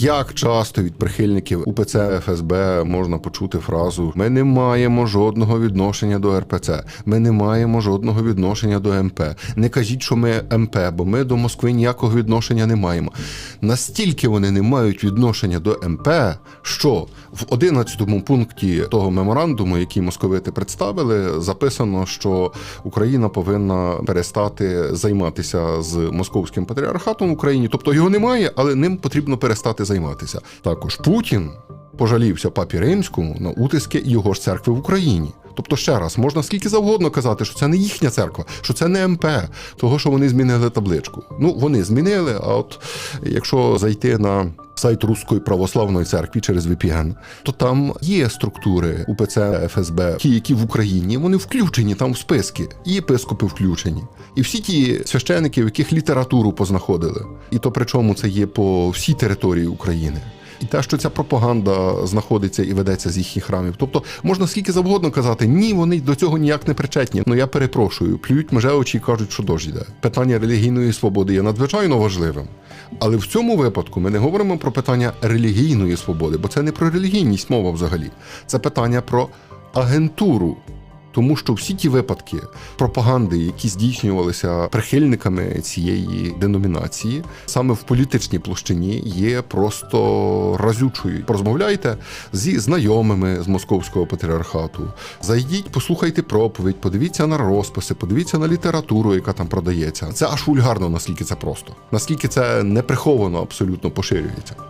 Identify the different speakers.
Speaker 1: Як часто від прихильників УПЦ ФСБ можна почути фразу Ми не маємо жодного відношення до РПЦ, ми не маємо жодного відношення до МП. Не кажіть, що ми МП, бо ми до Москви ніякого відношення не маємо. Настільки вони не мають відношення до МП, що в 11 пункті того меморандуму, який московити представили, записано, що Україна повинна перестати займатися з московським патріархатом в Україні. Тобто його немає, але ним потрібно перестати займатися. Також Путін пожалівся папі римському на утиски його ж церкви в Україні. Тобто, ще раз, можна скільки завгодно казати, що це не їхня церква, що це не МП, того, що вони змінили табличку. Ну, вони змінили, а от якщо зайти на сайт Руської православної церкви через VPN, то там є структури УПЦ ФСБ, ті, які в Україні, вони включені там в списки, і єпископи включені. І всі ті священики, в яких літературу познаходили. І то причому це є по всій території України. І те, що ця пропаганда знаходиться і ведеться з їхніх храмів. Тобто можна скільки завгодно казати, ні, вони до цього ніяк не причетні. Ну я перепрошую, плюють меже очі і кажуть, що дощ йде. Питання релігійної свободи є надзвичайно важливим. Але в цьому випадку ми не говоримо про питання релігійної свободи, бо це не про релігійність мова взагалі. Це питання про агентуру. Тому що всі ті випадки пропаганди, які здійснювалися прихильниками цієї деномінації, саме в політичній площині, є просто разючою. Порозмовляйте зі знайомими з московського патріархату. Зайдіть, послухайте проповідь, подивіться на розписи, подивіться на літературу, яка там продається. Це аж вульгарно, наскільки це просто, наскільки це неприховано абсолютно поширюється.